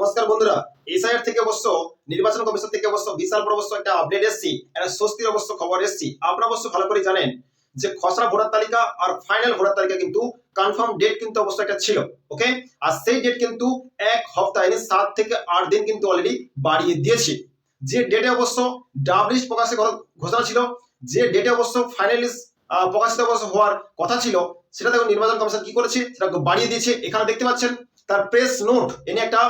নমস্কার বন্ধুরা। এসআইআর থেকে অবশ্য, নির্বাচন কমিশন থেকে অবশ্য বিশাল বড় অবশ্য একটা আপডেট এসছি। একটা স্বস্তির অবশ্য খবর এসছি। আপনারা অবশ্য ভালো করে জানেন যে খসড়া ভোটার তালিকা আর ফাইনাল ভোটার তালিকা কিন্তু কনফার্ম ডেট কিন্তু অবশ্য একটা ছিল ওকে আর সেই ডেট কিন্তু এক হপ্তাহ মানে সাত থেকে আট দিন কিন্তু অলরেডি বাড়িয়ে দিয়েছে। যে ডেটে অবশ্য ডাবলিস্ট প্রকাশে ঘোষণা ছিল, যে ডেটে অবশ্য ফাইনালিস্ট প্রকাশিত অবশ্য হওয়ার কথা ছিল, সেটা দেখুন, নির্বাচন কমিশন কি করেছে? সেটা বাড়িয়ে দিয়েছে। এখানে দেখতে পাচ্ছেন, তার প্রেস নোট এনে একটা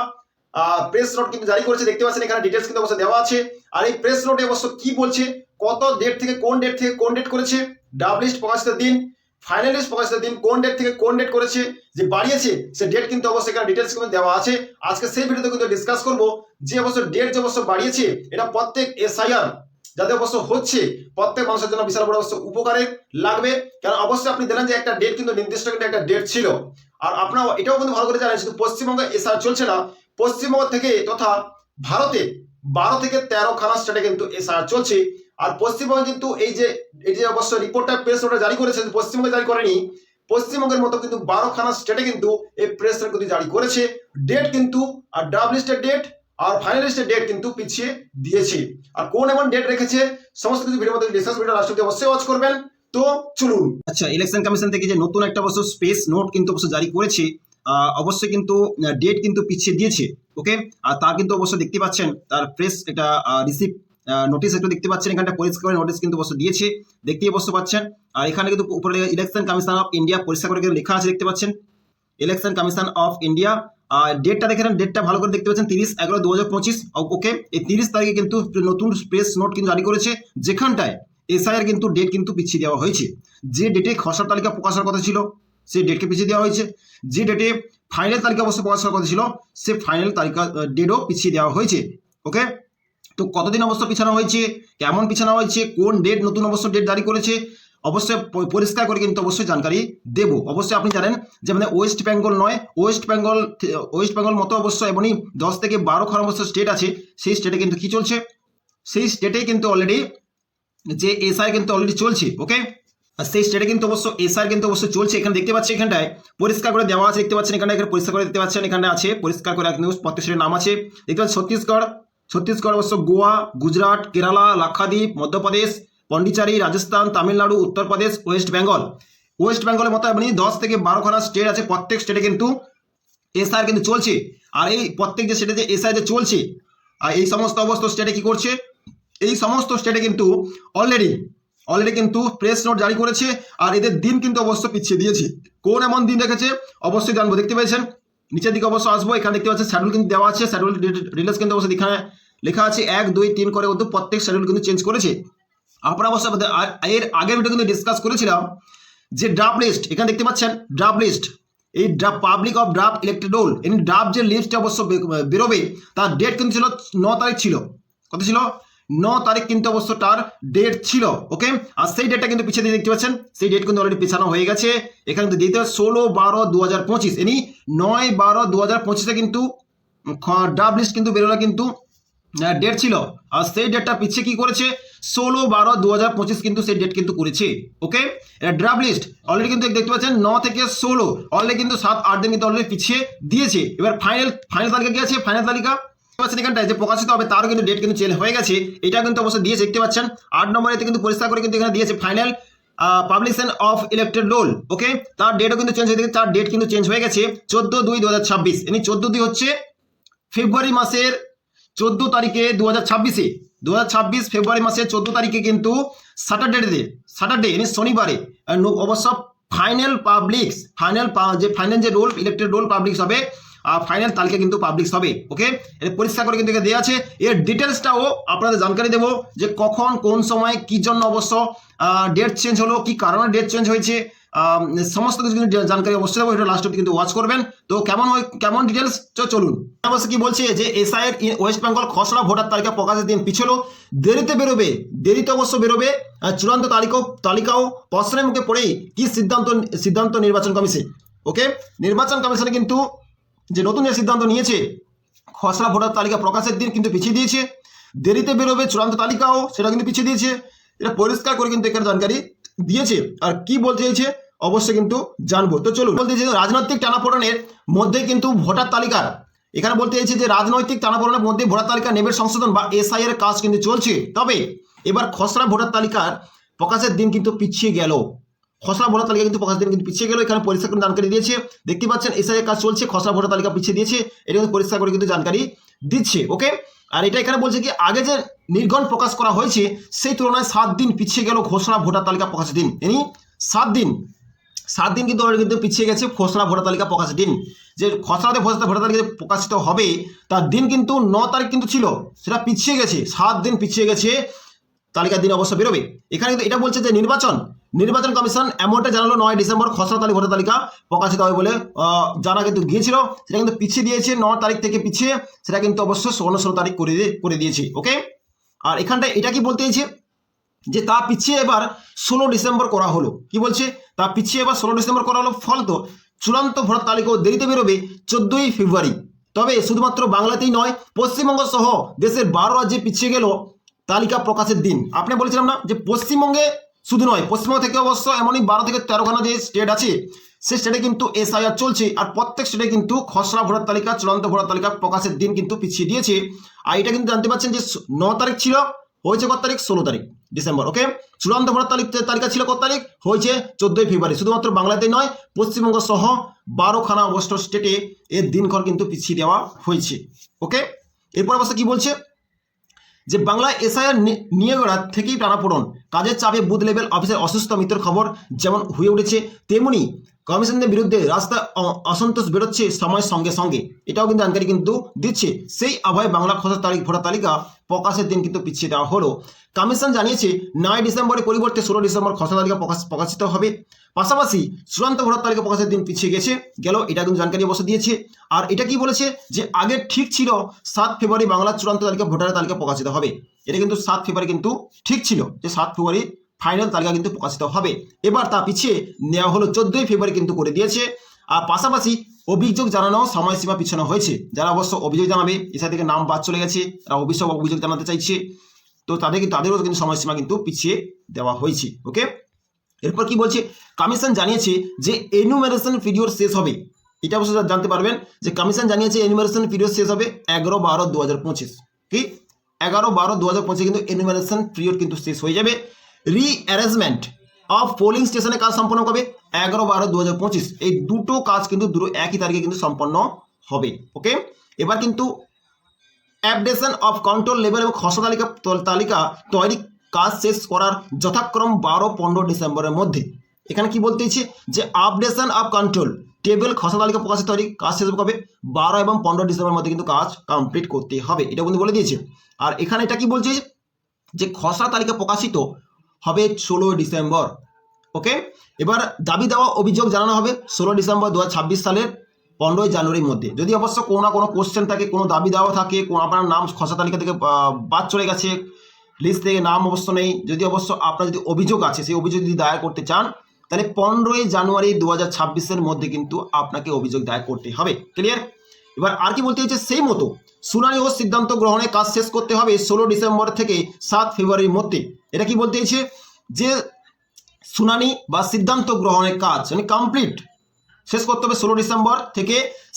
প্রেস নোট কিন্তু জারি করেছে, দেখতে পাচ্ছেন এখানে ডিটেলস কিন্তু অবশ্য দেওয়া আছে। আর এই প্রেস নোটে অবশ্য কি বলছে, কত ডেট থেকে কোন ডেট থেকে কোন ডেট করেছে ডাবলিস্ট প্রকাশিত দিন ফাইনালিস্ট প্রকাশিত দিন, কোন ডেট থেকে কোন ডেট করেছে, যে বাড়িয়েছে, সে ডেট কিন্তু অবশ্যই এখানে ডিটেলস কিন্তু দেওয়া আছে। আজকে সেই ভিডিওতে কিন্তু ডিসকাস করব যে অবশ্য ডেট যে অবশ্য বাড়িয়েছে, এটা প্রত্যেক এসআইআর যাদের অবশ্য হচ্ছে, প্রত্যেক মানুষের জন্য বিশাল বড় অবশ্য উপকারে লাগবে। কারণ অবশ্যই আপনি জানেন যে একটা ডেট কিন্তু নির্দিষ্ট কিন্তু একটা ডেট ছিল। আর আপনারা এটাও কিন্তু ভালো করে জানেন শুধু পশ্চিমবঙ্গে এসআর চলছে না। পশ্চিমবঙ্গ থেকে তথা ভারতে বারো থেকে তেরো খানা স্টেটে কিন্তু এসআর চলছে। আর পশ্চিমবঙ্গে কিন্তু এই যে এই যে অবশ্য রিপোর্টটা প্রেস নোটটা জারি করেছে পশ্চিমবঙ্গে জারি করেনি, পশ্চিমবঙ্গের মতো কিন্তু বারো খানা স্টেটে কিন্তু এই প্রেস কিন্তু জারি করেছে। ডেট কিন্তু, আর ডাবলিস্টের ডেট আর ফাইনালিস্টের ডেট কিন্তু পিছিয়ে দিয়েছে। আর কোন এমন ডেট রেখেছে, সমস্ত কিছু ভিডিওর মধ্যে ডিসকাস ভিডিও লাস্ট অবশ্যই ওয়াচ করবেন। তো চলুন। আচ্ছা ইলেকশন কমিশন থেকে যে নতুন একটা অবশ্য স্পেস নোট কিন্তু অবশ্য জারি করেছে অবশ্যই কিন্তু ডেট কিন্তু পিছিয়ে দিয়েছে ওকে আর তা কিন্তু অবশ্যই দেখতে পাচ্ছেন, তার প্রেস এটা রিসিভ নোটিশ একটু দেখতে পাচ্ছেন, এখানটা পরিষ্কার করে নোটিশ কিন্তু অবশ্য দিয়েছে, দেখতেই অবশ্য পাচ্ছেন। আর এখানে কিন্তু উপরে ইলেকশন কমিশন অফ ইন্ডিয়া পরিষ্কার করে কিন্তু লেখা আছে দেখতে পাচ্ছেন। ইলেকশন কমিশন অফ ইন্ডিয়া আর ডেটটা দেখে নেন ডেটটা ভালো করে দেখতে পাচ্ছেন, তিরিশ এগারো দু হাজার পঁচিশ ওকে এই তিরিশ তারিখে কিন্তু নতুন প্রেস নোট কিন্তু জারি করেছে, যেখানটায় এসআইআর কিন্তু ডেট কিন্তু পিছিয়ে দেওয়া হয়েছে। যে ডেটে খসড়া তালিকা প্রকাশের কথা ছিল সেই ডেটকে পিছিয়ে দেওয়া হয়েছে। যে ডেটে ফাইনাল তালিকা অবশ্য প্রকাশের কথা ছিল সে ফাইনাল তালিকা ডেটও পিছিয়ে দেওয়া হয়েছে। ওকে তো কতদিন অবশ্য পিছানো হয়েছে? কেমন পিছানো হয়েছে? কোন ডেট নতুন অবশ্য ডেট জারি করেছে? অবশ্যই পরিষ্কার করে কিন্তু অবশ্যই জানকারি দেব। অবশ্যই আপনি জানেন যে আমাদের ওয়েস্ট বেঙ্গল নয় ওয়েস্ট বেঙ্গল ওয়েস্ট বেঙ্গল মতো অবশ্য এমনই দশ থেকে বারো খান অবশ্য স্টেট আছে। সেই স্টেটে কিন্তু কি চলছে? সেই স্টেটেই কিন্তু অলরেডি যে এসআই কিন্তু অলরেডি চলছে। ওকে আর সেই স্টেটে কিন্তু অবশ্য এসআর কিন্তু অবশ্য চলছে। এখানে দেখতে পাচ্ছি এখানটায় পরিষ্কার করে দেওয়া আছে, দেখতে পাচ্ছেন এখানে এখানে পরিষ্কার করে দেখতে পাচ্ছেন এখানে আছে, পরিষ্কার করে কিন্তু প্রত্যেক স্টেটের নাম আছে। দেখতে পাচ্ছেন ছত্তিশগড় ছত্তিশগড় অবশ্য গোয়া, গুজরাট, কেরালা, লাক্ষাদ্বীপ, মধ্যপ্রদেশ, পন্ডিচারি, রাজস্থান, তামিলনাড়ু, উত্তরপ্রদেশ, ওয়েস্ট বেঙ্গল। ওয়েস্ট বেঙ্গলের মতো এমনি দশ থেকে বারোখানা স্টেট আছে, প্রত্যেক স্টেটে কিন্তু এসআর কিন্তু চলছে। আর এই প্রত্যেক যে স্টেটে যে এসআই যে চলছে, আর এই সমস্ত অবস্থা স্টেটে কি করছে? এই সমস্ত স্টেটে কিন্তু অলরেডি অলরেডি কিন্তু প্রেস নোট জারি করেছে, আর এদের দিন কিন্তু অবশ্য পিছিয়ে দিয়েছে। কোন এমন দিন রেখেছে? অবশ্যই জানব, দেখতে পেয়েছেন? নিচের দিকে অবশ্য আসব, এখানে দেখতে পাচ্ছেন শ্যাডুল কিন্তু দেওয়া আছে শ্যাডুল রিলেস কিন্তু অবশ্যই এখানে লেখা আছে। এক, দুই, তিন করে কিন্তু প্রত্যেক শ্যাডুল কিন্তু চেঞ্জ করেছে। আপনারা অবশ্য এর আগের ভিডিও কিন্তু ডিসকাস করেছিলাম যে ড্রাফট লিস্ট এখানে দেখতে পাচ্ছেন ড্রাফট লিস্ট এই draft public of draft elected roll এই ড্রাফট যে লিস্ট অবশ্য বেরোবে, তার ডেট কিন্তু ছিল ন তারিখ ছিল। কত ছিল? ন তারিখ কিন্তু অবশ্য তার ডেট ছিল ওকে আর সেই ডেটটা কিন্তু পিছিয়ে দিয়ে দেখতে পাচ্ছেন, সেই ডেট কিন্তু অলরেডি পিছানো হয়ে গেছে। এখানে কিন্তু দিতে ষোলো বারো দু হাজার পঁচিশ। এনি নয় বারো দু হাজার পঁচিশে কিন্তু ড্রাফট লিস্ট কিন্তু বেরোলো কিন্তু ডেট ছিল। আর সেই ডেটটা পিছিয়ে কি করেছে? ষোলো বারো দু হাজার পঁচিশ কিন্তু সেই ডেট কিন্তু করেছে ওকে এটা ড্রাফট লিস্ট অলরেডি কিন্তু দেখতে পাচ্ছেন, ন থেকে ষোলো। অলরেডি কিন্তু সাত, আট দিন কিন্তু অলরেডি পিছিয়ে দিয়েছে। এবার ফাইনাল ফাইনাল তালিকা কি আছে? ফাইনাল তালিকা পাচ্ছেন এখানটায় যে প্রকাশিত হবে, তারও কিন্তু ডেট কিন্তু চেঞ্জ হয়ে গেছে। এটা কিন্তু অবশ্যই দিয়েছে দেখতে পাচ্ছেন। আট নম্বরেতে কিন্তু পরিষ্কার করে কিন্তু এখানে দিয়েছে final publication of elected roll okay তার ডেটও কিন্তু চেঞ্জ হয়ে তার ডেট কিন্তু চেঞ্জ হয়ে গেছে চোদ্দ দুই দু হাজার ছাব্বিশ। এমনি চোদ্দ দুই হচ্ছে ফেব্রুয়ারি মাসের চোদ্দ তারিখে দু হাজার ছাব্বিশে। দু হাজার ছাব্বিশ ফেব্রুয়ারি মাসের চোদ্দ তারিখে কিন্তু স্যাটারডে স্যাটারডে মানে শনিবারে অবশ্য ফাইনাল পাবলিক্স ফাইনাল যে ফাইনাল যে রোল ইলেক্টেড রোল পাবলিক্স হবে ফাইনাল তালিকা কিন্তু পাবলিক্স হবে ওকে এটা পরিষ্কার করে কিন্তু দেওয়া আছে। এর ডিটেলসটাও আপনাদের জানকারি দেবো যে কখন, কোন সময়, কি জন্য অবশ্য ডেট চেঞ্জ হলো, কি কারণে ডেট চেঞ্জ হয়েছে সমস্ত কিছু কিন্তু জানকারি অবশ্যই দেবো, এটা লাস্ট অব্দি কিন্তু ওয়াচ করবেন। তো কেমন কেমন ডিটেলস চলুন। অবশ্য কি বলছে যে এসআইয়ের ওয়েস্ট বেঙ্গল খসড়া ভোটার তালিকা প্রকাশের দিন পিছলো, দেরিতে বেরোবে, দেরিতে অবশ্য বেরোবে চূড়ান্ত তালিকাও তালিকাও প্রশ্নের মুখে পড়েই কি সিদ্ধান্ত সিদ্ধান্ত নির্বাচন কমিশন ওকে নির্বাচন কমিশনে কিন্তু যে নতুন যে সিদ্ধান্ত নিয়েছে। খসড়া ভোটার তালিকা প্রকাশের দিন কিন্তু পিছিয়ে দিয়েছে। দেরিতে বেরোবে চূড়ান্ত তালিকাও সেটা কিন্তু পিছিয়ে দিয়েছে। এটা পরিষ্কার করে কিন্তু এখানে জানকারি দিয়েছে। আর কি বলতে চাইছে, অবশ্যই কিন্তু জানব। তো চলুন, বলতে চাইছে রাজনৈতিক টানাপোড়েনের মধ্যে কিন্তু ভোটার তালিকার। এখানে বলতে চাইছে যে রাজনৈতিক টানাপোড়েনের মধ্যে ভোটার তালিকা নেবের সংশোধন বা এসআই এর কাজ কিন্তু চলছে। তবে এবার খসড়া ভোটার তালিকার প্রকাশের দিন কিন্তু পিছিয়ে গেল। খসড়া ভোটার তালিকা কিন্তু প্রকাশের দিন কিন্তু পিছিয়ে গেল এখানে পরিষ্কার করে জানকারি দিয়েছে। দেখতে পাচ্ছেন এসআই এর কাজ চলছে, খসড়া ভোটার তালিকা পিছিয়ে দিয়েছে, এটা কিন্তু পরিষ্কার করে কিন্তু জানকারি দিচ্ছে ওকে আর এটা এখানে বলছে কি, আগে যে নির্গণ প্রকাশ করা হয়েছে, সেই তুলনায় সাত দিন পিছিয়ে গেল ঘোষণা ভোটার তালিকা প্রকাশের দিন। এনি সাত দিন। সাত দিন কিন্তু কিন্তু পিছিয়ে গেছে, খসড়া ভোটার তালিকা প্রকাশের দিন। যে খসড়াতে ভোটার ভোটার তালিকা প্রকাশিত হবে, তার দিন কিন্তু ন তারিখ কিন্তু ছিল, সেটা পিছিয়ে গেছে, সাত দিন পিছিয়ে গেছে, তালিকার দিন অবশ্য বেরোবে। এখানে কিন্তু এটা বলছে যে নির্বাচন নির্বাচন কমিশন এমনটা জানালো নয় ডিসেম্বর, খসড়া তালিকা ভোটার তালিকা প্রকাশিত হবে বলে জানা কিন্তু গিয়েছিল। সেটা কিন্তু পিছিয়ে দিয়েছে, ন তারিখ থেকে পিছিয়ে, সেটা কিন্তু অবশ্য ষোলো ষোলো তারিখ করে দিয়ে, করে দিয়েছে ওকে আর এখানটায় এটা কি বলতে চাইছে? যে তা পিছিয়ে এবার ষোলো ডিসেম্বর করা হলো। কি বলছে? তা পিছিয়ে এবার ষোলো ডিসেম্বর করা হলো ফলত চূড়ান্ত ভোটার তালিকাও দেরিতে বেরোবে চোদ্দোই ফেব্রুয়ারি। তবে শুধুমাত্র বাংলাতেই নয়, পশ্চিমবঙ্গ সহ দেশের বারো রাজ্যে পিছিয়ে গেল তালিকা প্রকাশের দিন। আপনি বলেছিলাম না যে পশ্চিমবঙ্গে শুধু নয়, পশ্চিমবঙ্গ থেকে অবশ্য এমনই বারো থেকে তেরোখানা যে স্টেট আছে, সেই স্টেটে কিন্তু এসআইআর চলছে। আর প্রত্যেক স্টেটে কিন্তু খসড়া ভোটার তালিকা, চূড়ান্ত ভোটার তালিকা প্রকাশের দিন কিন্তু পিছিয়ে দিয়েছে। আর এটা কিন্তু জানতে পারছেন যে ন তারিখ ছিল, হয়েছে কত তারিখ? ষোলো তারিখ, ডিসেম্বর ওকে চূড়ান্ত ভোটার তালিক, তালিকা ছিল কত তারিখ? হয়েছে চোদ্দোই ফেব্রুয়ারি। শুধুমাত্র বাংলাতে নয়, পশ্চিমবঙ্গ সহ বারোখানা অবস্থ স্টেটে এর দিনক্ষণ কিন্তু পিছিয়ে দেওয়া হয়েছে ওকে এরপর অবস্থা কি বলছে? যে বাংলা এসআইআর নিয়োগরা থেকেই টানাপোড়ন। কাজের চাপে বুথ লেভেল অফিসের অসুস্থ মৃত্যুর খবর যেমন হয়ে উঠেছে, তেমনি কমিশনদের বিরুদ্ধে রাস্তায় অ- অসন্তোষ বেরোচ্ছে সময়ের সঙ্গে সঙ্গে। এটাও কিন্তু জানকারি কিন্তু দিচ্ছে। সেই আবহে বাংলা খসড়া তারিখ ভোটার তালিকা প্রকাশের দিন কিন্তু পিছিয়ে দেওয়া হলো। কমিশন জানিয়েছে, নয় ডিসেম্বরের পরিবর্তে ষোলো ডিসেম্বর খসড়া তালিকা প্রকাশ প্রকাশিত হবে। পাশাপাশি চূড়ান্ত ভোটার তালিকা প্রকাশের দিন পিছিয়ে গেছে, গেল, এটা কিন্তু জানকারি অবশ্য দিয়েছে। আর এটা কি বলেছে? যে আগে ঠিক ছিল সাত ফেব্রুয়ারি বাংলার চূড়ান্ত তালিকা, ভোটারের তালিকা প্রকাশিত হবে। এটা কিন্তু সাত ফেব্রুয়ারি কিন্তু ঠিক ছিল যে সাত ফেব্রুয়ারি ফাইনাল তালিকা কিন্তু প্রকাশিত হবে। এবার তা পিছিয়ে নেওয়া হলো, চোদ্দই ফেব্রুয়ারি কিন্তু করে দিয়েছে। আর পাশাপাশি অভিযোগ জানানো সময়সীমা পিছানো হয়েছে। যারা অবশ্য অভিযোগ জানাবে, এসা থেকে নাম বাদ চলে গেছে। তারা অভিযোগ অভিযোগ জানাতে চাইছে। তো তাদের কিন্তু তাদেরও কিন্তু সময়সীমা কিন্তু পিছিয়ে দেওয়া হয়েছে। ওকে এরপর কি বলছে? কমিশন জানিয়েছে যে এনুমেরেশন পিরিয়ড শেষ হবে। এটা অবশ্য জানতে পারবেন যে কমিশন জানিয়েছে এনুমেরেশন পিরিয়ড শেষ হবে এগারো বারো দু হাজার পঁচিশ। কি? এগারো বারো দু হাজার পঁচিশে কিন্তু এনুমেরেশন পিরিয়ড কিন্তু শেষ হয়ে যাবে। রি অ্যারেঞ্জমেন্ট অফ পোলিং স্টেশনে কাজ সম্পন্ন হবে এগারো বারো দু হাজার পঁচিশ। এই দুটো কাজ কিন্তু দুটো একই তারিখে কিন্তু সম্পন্ন হবে। ওকে এবার কিন্তু অ্যাপডেশন অফ কন্ট্রোল লেভেল এবং খসড়া তালিকা তালিকা তৈরি কাজ শেষ করার যথাক্রম বারো পনেরো ডিসেম্বরের মধ্যে। এখানে কি বলতে চাইছে? যে আপডেশন অফ কন্ট্রোল টেবিল খসড়া তালিকা প্রকাশিত তৈরি কাজ শেষ হবে বারো এবং পনেরো ডিসেম্বরের মধ্যে কিন্তু কাজ কমপ্লিট করতে হবে, এটা কিন্তু বলে দিয়েছে। আর এখানে এটা কি বলছে? যে খসড়া তালিকা প্রকাশিত হবে ষোলো ডিসেম্বর ওকে এবার দাবি দেওয়া অভিযোগ জানানো হবে ষোলো ডিসেম্বর দু হাজার ছাব্বিশ সালের পনেরোই জানুয়ারির মধ্যে। যদি অবশ্য কোনো না কোনো কোশ্চেন থাকে, কোনো দাবি দেওয়া থাকে, কোনো আপনার নাম খসড়া তালিকা থেকে বাদ চলে গেছে লিস্ট থেকে নাম অবশ্য নেই। যদি অবশ্য আপনার যদি অভিযোগ আছে, সেই অভিযোগ যদি দায়ের করতে চান, তাহলে পনেরোই জানুয়ারি দু হাজার মধ্যে কিন্তু আপনাকে অভিযোগ দায়ের করতে হবে। ক্লিয়ার এবার আর কি বলতে হচ্ছে সেই মতো শুনানি ও সিদ্ধান্ত গ্রহণের কাজ শেষ করতে হবে ষোলো ডিসেম্বর থেকে সাত ফেব্রুয়ারির মধ্যে। এটা কি বলতে চাইছে? যে শুনানি বা সিদ্ধান্ত গ্রহণের কাজ মানে কমপ্লিট শেষ করতে হবে ষোলো ডিসেম্বর থেকে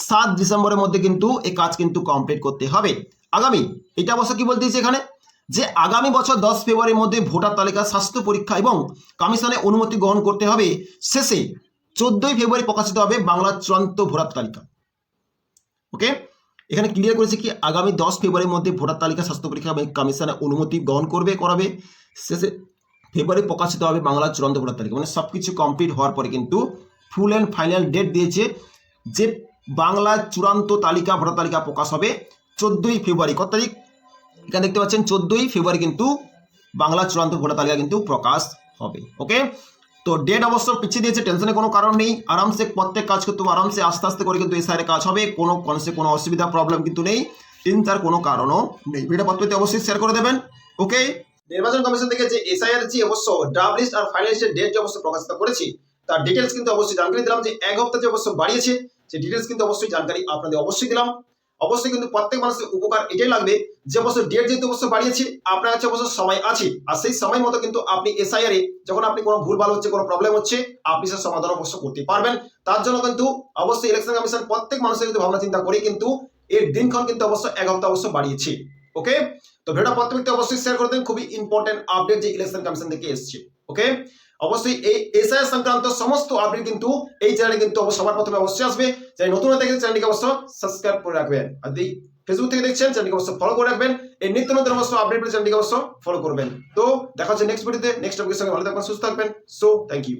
সাত ডিসেম্বরের মধ্যে কিন্তু এই কাজ কিন্তু কমপ্লিট করতে হবে। আগামী, এটা অবশ্য কি বলতে চাইছে এখানে? যে আগামী বছর দশ ফেব্রুয়ারির মধ্যে ভোটার তালিকা স্বাস্থ্য পরীক্ষা এবং কমিশনের অনুমতি গ্রহণ করতে হবে, শেষে চোদ্দই ফেব্রুয়ারি প্রকাশিত হবে বাংলার চূড়ান্ত ভোটার তালিকা। ওকে এখানে ক্লিয়ার করেছে কি আগামী দশ ফেব্রুয়ারির মধ্যে ভোটার তালিকা, স্বাস্থ্য পরীক্ষা এবং কমিশনের অনুমতি গ্রহণ করবে, করাবে, শেষে ফেব্রুয়ারি প্রকাশিত হবে বাংলার চূড়ান্ত ভোটার তালিকা। মানে সব কিছু কমপ্লিট হওয়ার পরে কিন্তু ফুল অ্যান্ড ফাইনাল ডেট দিয়েছে যে বাংলার চূড়ান্ত তালিকা, ভোটার তালিকা প্রকাশ হবে চোদ্দোই ফেব্রুয়ারি। কত তারিখ? এখানে দেখতে পাচ্ছেন চোদ্দোই ফেব্রুয়ারি কিন্তু বাংলা চূড়ান্ত ভোটার তালিকা কিন্তু প্রকাশ হবে ওকে তো ডেট অবশ্য পিছিয়ে দিয়েছে টেনশনের কোনো কারণ নেই। আরামসে প্রত্যেক কাজ করতে আরামসে আস্তে আস্তে করে কিন্তু সাইডে কাজ হবে। কোনো কনসে কোনো অসুবিধা প্রবলেম কিন্তু নেই। চিন্তার কোনো কারণও নেই। ভিডিও পত্রতে অবশ্যই শেয়ার করে দেবেন ওকে নির্বাচন কমিশন থেকে যে এসআইআর জি অবশ্য ড্রাফট লিস্ট আর ফাইনাল লিস্টের ডেট যে অবশ্য প্রকাশিত করেছি, তার ডিটেলস কিন্তু অবশ্যই জানকারি দিলাম যে এক হপ্তাহ যে অবশ্য বাড়িয়েছে, সেই ডিটেলস কিন্তু অবশ্যই জানকারি আপনাদের অবশ্যই দিলাম। অবশ্যই কিন্তু প্রত্যেক মানুষের উপকার এটাই লাগবে যে অবশ্য ডেট যেহেতু অবশ্য বাড়িয়েছে, আপনার কাছে অবশ্য সময় আছে। আর সেই সময় মতো কিন্তু আপনি এসআইআর এ যখন আপনি কোনো ভুলভাল হচ্ছে, কোনো প্রবলেম হচ্ছে, আপনি সে সমাধান অবশ্য করতে পারবেন। তার জন্য কিন্তু অবশ্যই ইলেকশন কমিশন প্রত্যেক মানুষের কিন্তু ভাবনা চিন্তা করে কিন্তু এর দিনক্ষণ কিন্তু অবশ্য এক হপ্তাহ অবশ্য বাড়িয়েছি। ওকে তো ভিডিওটা প্রত্যেক ব্যক্তি অবশ্যই শেয়ার করে দেন খুবই ইম্পর্টেন্ট আপডেট যে ইলেকশন কমিশন থেকে এসছে। ওকে অবশ্যই এই এসআইএস সংক্রান্ত সমস্ত আপডেট কিন্তু এই চ্যানেলে কিন্তু সবার প্রথমে অবশ্যই আসবে। যাই নতুন হয়ে থাকেন চ্যানেলটিকে অবশ্য সাবস্ক্রাইব করে রাখবেন। আর যদি ফেসবুক থেকে দেখছেন চ্যানেলটিকে অবশ্য ফলো করে রাখবেন। এই নিত্য নতুন অবশ্য আপডেট চ্যানেলটিকে অবশ্য ফলো করবেন। তো দেখা হচ্ছে নেক্সট ভিডিওতে নেক্সট টপিকের সঙ্গে ভালো থাকবেন, সুস্থ থাকবেন। So thank you